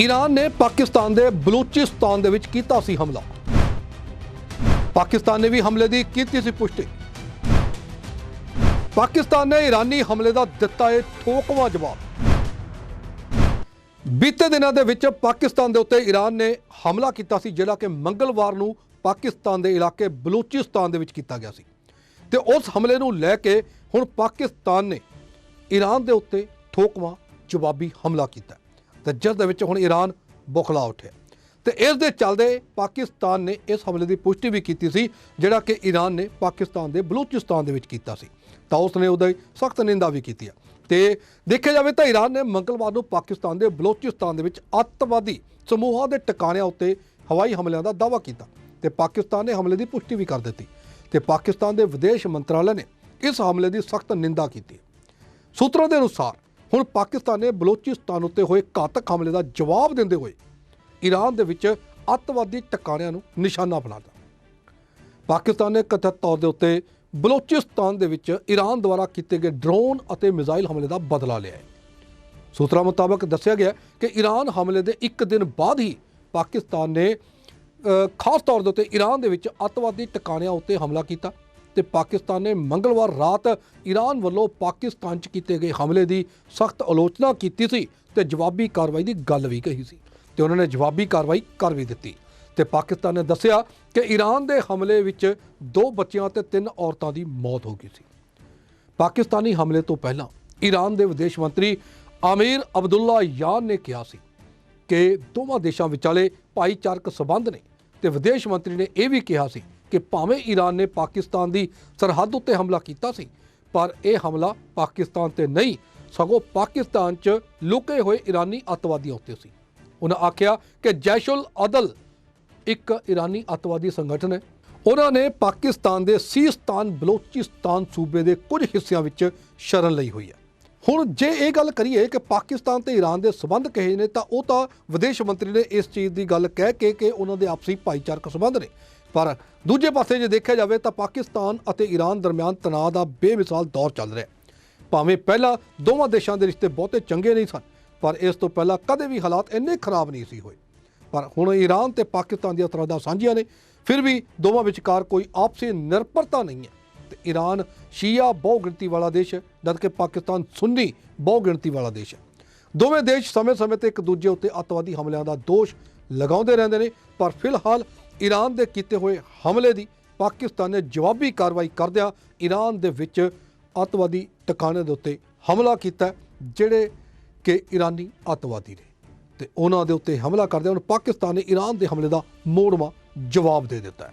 Iran ਨੇ ਪਾਕਿਸਤਾਨ ਦੇ ਬਲੂਚਿਸਤਾਨ ਦੇ ਵਿੱਚ ਕੀਤਾ ਸੀ ਹਮਲਾ। ਪਾਕਿਸਤਾਨ ਨੇ ਵੀ ਹਮਲੇ ਦੀ ਕੀਤੀ ਸੀ ਪੁਸ਼ਟੀ। ਪਾਕਿਸਤਾਨ ਨੇ ਈਰਾਨੀ ਹਮਲੇ ਦਾ ਦਿੱਤਾ ਹੈ ਠੋਕਵਾਂ ਜਵਾਬ। ਬੀਤੇ ਦਿਨਾਂ ਦੇ ਵਿੱਚ ਪਾਕਿਸਤਾਨ ਦੇ ਉੱਤੇ ਈਰਾਨ ਨੇ ਹਮਲਾ ਕੀਤਾ ਸੀ, ਜਿਹੜਾ ਕਿ ਮੰਗਲਵਾਰ ਨੂੰ ਪਾਕਿਸਤਾਨ ਦੇ ਇਲਾਕੇ ਬਲੂਚਿਸਤਾਨ ਦੇ ਵਿੱਚ ਕੀਤਾ ਗਿਆ ਸੀ। ਤੇ ਉਸ ਹਮਲੇ ਨੂੰ ਲੈ ਕੇ ਹੁਣ ਪਾਕਿਸਤਾਨ ਨੇ ਈਰਾਨ ਦੇ ਉੱਤੇ ਠੋਕਵਾਂ ਜਵਾਬੀ ਹਮਲਾ ਕੀਤਾ। ਤੇ ਜਿਸ ਦੇ ਵਿੱਚ ਹੁਣ ਈਰਾਨ ਬੁਖਲਾ ਉੱਠਿਆ ਤੇ ਇਸ ਦੇ ਚੱਲਦੇ ਪਾਕਿਸਤਾਨ ਨੇ ਇਸ ਹਮਲੇ ਦੀ ਪੁਸ਼ਟੀ ਵੀ ਕੀਤੀ ਸੀ, ਜਿਹੜਾ ਕਿ ਈਰਾਨ ਨੇ ਪਾਕਿਸਤਾਨ ਦੇ ਬਲੂਚਿਸਤਾਨ ਦੇ ਵਿੱਚ ਕੀਤਾ ਸੀ। ਤਾਂ ਉਸ ਨੇ ਉਹਦੀ ਸਖਤ ਨਿੰਦਾ ਵੀ ਕੀਤੀ ਹੈ। ਤੇ ਦੇਖਿਆ ਜਾਵੇ ਤਾਂ ਈਰਾਨ ਨੇ ਮੰਗਲਵਾਰ ਨੂੰ ਪਾਕਿਸਤਾਨ ਦੇ ਬਲੂਚਿਸਤਾਨ ਦੇ ਵਿੱਚ ਅੱਤਵਾਦੀ ਸਮੂਹਾਂ ਦੇ ਟਿਕਾਣਿਆਂ ਉੱਤੇ ਹਵਾਈ ਹਮਲਿਆਂ ਦਾ ਦਾਅਵਾ ਕੀਤਾ ਤੇ ਪਾਕਿਸਤਾਨ ਨੇ ਹਮਲੇ ਦੀ ਪੁਸ਼ਟੀ ਵੀ ਕਰ ਦਿੱਤੀ। ਤੇ ਪਾਕਿਸਤਾਨ ਦੇ ਵਿਦੇਸ਼ ਮੰਤਰਾਲੇ ਨੇ ਇਸ ਹਮਲੇ ਦੀ ਸਖਤ ਨਿੰਦਾ ਕੀਤੀ। ਸੂਤਰਾਂ ਦੇ ਅਨੁਸਾਰ ਹੁਣ ਪਾਕਿਸਤਾਨ ਨੇ ਬਲੋਚਿਸਤਾਨ ਉੱਤੇ ਹੋਏ ਘਾਤਕ ਹਮਲੇ ਦਾ ਜਵਾਬ ਦਿੰਦੇ ਹੋਏ ਈਰਾਨ ਦੇ ਵਿੱਚ ਅੱਤਵਾਦੀ ਟਿਕਾਣਿਆਂ ਨੂੰ ਨਿਸ਼ਾਨਾ ਬਣਾਤਾ। ਪਾਕਿਸਤਾਨ ਨੇ ਕਥਿਤ ਤੌਰ ਦੇ ਉੱਤੇ ਬਲੋਚਿਸਤਾਨ ਦੇ ਵਿੱਚ ਈਰਾਨ ਦੁਆਰਾ ਕੀਤੇ ਗਏ ਡਰੋਨ ਅਤੇ ਮਿਜ਼ਾਈਲ ਹਮਲੇ ਦਾ ਬਦਲਾ ਲਿਆ ਹੈ। ਸੂਤਰਾਂ ਮੁਤਾਬਕ ਦੱਸਿਆ ਗਿਆ ਕਿ ਈਰਾਨ ਹਮਲੇ ਦੇ ਇੱਕ ਦਿਨ ਬਾਅਦ ਹੀ ਪਾਕਿਸਤਾਨ ਨੇ ਖਾਸ ਤੌਰ ਦੇ ਉੱਤੇ ਈਰਾਨ ਦੇ ਵਿੱਚ ਅੱਤਵਾਦੀ ਟਿਕਾਣਿਆਂ ਉੱਤੇ ਹਮਲਾ ਕੀਤਾ। ਤੇ ਪਾਕਿਸਤਾਨ ਨੇ ਮੰਗਲਵਾਰ ਰਾਤ ਈਰਾਨ ਵੱਲੋਂ ਪਾਕਿਸਤਾਨ 'ਚ ਕੀਤੇ ਗਏ ਹਮਲੇ ਦੀ ਸਖਤ ਆਲੋਚਨਾ ਕੀਤੀ ਸੀ ਤੇ ਜਵਾਬੀ ਕਾਰਵਾਈ ਦੀ ਗੱਲ ਵੀ ਕਹੀ ਸੀ ਤੇ ਉਹਨਾਂ ਨੇ ਜਵਾਬੀ ਕਾਰਵਾਈ ਕਰ ਵੀ ਦਿੱਤੀ। ਤੇ ਪਾਕਿਸਤਾਨ ਨੇ ਦੱਸਿਆ ਕਿ ਈਰਾਨ ਦੇ ਹਮਲੇ ਵਿੱਚ ਦੋ ਬੱਚਿਆਂ ਤੇ ਤਿੰਨ ਔਰਤਾਂ ਦੀ ਮੌਤ ਹੋ ਗਈ ਸੀ। ਪਾਕਿਸਤਾਨੀ ਹਮਲੇ ਤੋਂ ਪਹਿਲਾਂ ਈਰਾਨ ਦੇ ਵਿਦੇਸ਼ ਮੰਤਰੀ ਆਮੀਰ ਅਬਦੁੱਲਾ ਯਾਨ ਨੇ ਕਿਹਾ ਸੀ ਕਿ ਦੋਵਾਂ ਦੇਸ਼ਾਂ ਵਿਚਾਲੇ ਭਾਈਚਾਰਕ ਸਬੰਧ ਨੇ ਤੇ ਵਿਦੇਸ਼ ਮੰਤਰੀ ਨੇ ਇਹ ਵੀ ਕਿਹਾ ਸੀ ਕਿ ਭਾਵੇਂ ਈਰਾਨ ਨੇ ਪਾਕਿਸਤਾਨ ਦੀ ਸਰਹੱਦ ਉੱਤੇ ਹਮਲਾ ਕੀਤਾ ਸੀ, ਪਰ ਇਹ ਹਮਲਾ ਪਾਕਿਸਤਾਨ ਤੇ ਨਹੀਂ, ਸਗੋਂ ਪਾਕਿਸਤਾਨ 'ਚ ਲੁਕੇ ਹੋਏ ਈਰਾਨੀ ਅੱਤਵਾਦੀਆਂ ਉੱਤੇ ਸੀ। ਉਹਨਾਂ ਆਖਿਆ ਕਿ ਜੈਸ਼ੁਲ ਅਦਲ ਇੱਕ ਈਰਾਨੀ ਅੱਤਵਾਦੀ ਸੰਗਠਨ ਹੈ। ਉਹਨਾਂ ਨੇ ਪਾਕਿਸਤਾਨ ਦੇ ਸੀਸਤਾਨ ਬਲੋਚਿਸਤਾਨ ਸੂਬੇ ਦੇ ਕੁਝ ਹਿੱਸਿਆਂ ਵਿੱਚ ਸ਼ਰਨ ਲਈ ਹੋਈ ਹੈ। ਹੁਣ ਜੇ ਇਹ ਗੱਲ ਕਰੀਏ ਕਿ ਪਾਕਿਸਤਾਨ ਤੇ ਈਰਾਨ ਦੇ ਸਬੰਧ ਕਹੇ ਨੇ, ਤਾਂ ਉਹ ਤਾਂ ਵਿਦੇਸ਼ ਮੰਤਰੀ ਨੇ ਇਸ ਚੀਜ਼ ਦੀ ਗੱਲ ਕਹਿ ਕੇ ਕਿ ਉਹਨਾਂ ਦੇ ਆਪਸੀ ਭਾਈਚਾਰਕ ਸਬੰਧ ਨੇ। ਪਰ ਦੂਜੇ ਪਾਸੇ ਜੇ ਦੇਖਿਆ ਜਾਵੇ ਤਾਂ ਪਾਕਿਸਤਾਨ ਅਤੇ ਈਰਾਨ ਦਰਮਿਆਨ ਤਣਾਅ ਦਾ ਬੇਮਿਸਾਲ ਦੌਰ ਚੱਲ ਰਿਹਾ ਭਾਵੇਂ ਪਹਿਲਾਂ ਦੋਵਾਂ ਦੇਸ਼ਾਂ ਦੇ ਰਿਸ਼ਤੇ ਬਹੁਤੇ ਚੰਗੇ ਨਹੀਂ ਸਨ, ਪਰ ਇਸ ਤੋਂ ਪਹਿਲਾਂ ਕਦੇ ਵੀ ਹਾਲਾਤ ਇੰਨੇ ਖਰਾਬ ਨਹੀਂ ਸੀ ਹੋਏ। ਪਰ ਹੁਣ ਈਰਾਨ ਤੇ ਪਾਕਿਸਤਾਨ ਦੀਆਂ ਸਰਹੱਦਾਂ ਸਾਂਝੀਆਂ ਨੇ, ਫਿਰ ਵੀ ਦੋਵਾਂ ਵਿਚਕਾਰ ਕੋਈ ਆਪਸੀ ਨਿਰਭਰਤਾ ਨਹੀਂ ਹੈ। ਤੇ ਈਰਾਨ ਸ਼ੀਆ ਬਹੁਗਿਣਤੀ ਵਾਲਾ ਦੇਸ਼ ਹੈ ਜਦਕਿ ਪਾਕਿਸਤਾਨ ਸੁੰਨੀ ਬਹੁਗਿਣਤੀ ਵਾਲਾ ਦੇਸ਼ ਹੈ। ਦੋਵੇਂ ਦੇਸ਼ ਸਮੇਂ-ਸਮੇਂ ਤੇ ਇੱਕ ਦੂਜੇ ਉੱਤੇ ਅੱਤਵਾਦੀ ਹਮਲਿਆਂ ਦਾ ਦੋਸ਼ ਲਗਾਉਂਦੇ ਰਹਿੰਦੇ ਨੇ, ਪਰ ਫਿਲਹਾਲ ਈਰਾਨ ਦੇ ਕੀਤੇ ਹੋਏ ਹਮਲੇ ਦੀ ਪਾਕਿਸਤਾਨ ਨੇ ਜਵਾਬੀ ਕਾਰਵਾਈ ਕਰਦਿਆਂ ਈਰਾਨ ਦੇ ਵਿੱਚ ਅੱਤਵਾਦੀ ਟਿਕਾਣੇ ਦੇ ਉੱਤੇ ਹਮਲਾ ਕੀਤਾ ਜਿਹੜੇ ਕਿ ਈਰਾਨੀ ਅੱਤਵਾਦੀ ਨੇ। ਤੇ ਉਹਨਾਂ ਦੇ ਉੱਤੇ ਹਮਲਾ ਕਰਦਿਆਂ ਹੁਣ ਪਾਕਿਸਤਾਨ ਨੇ ਈਰਾਨ ਦੇ ਹਮਲੇ ਦਾ ਮੋੜਵਾਂ ਜਵਾਬ ਦੇ ਦਿੱਤਾ ਹੈ।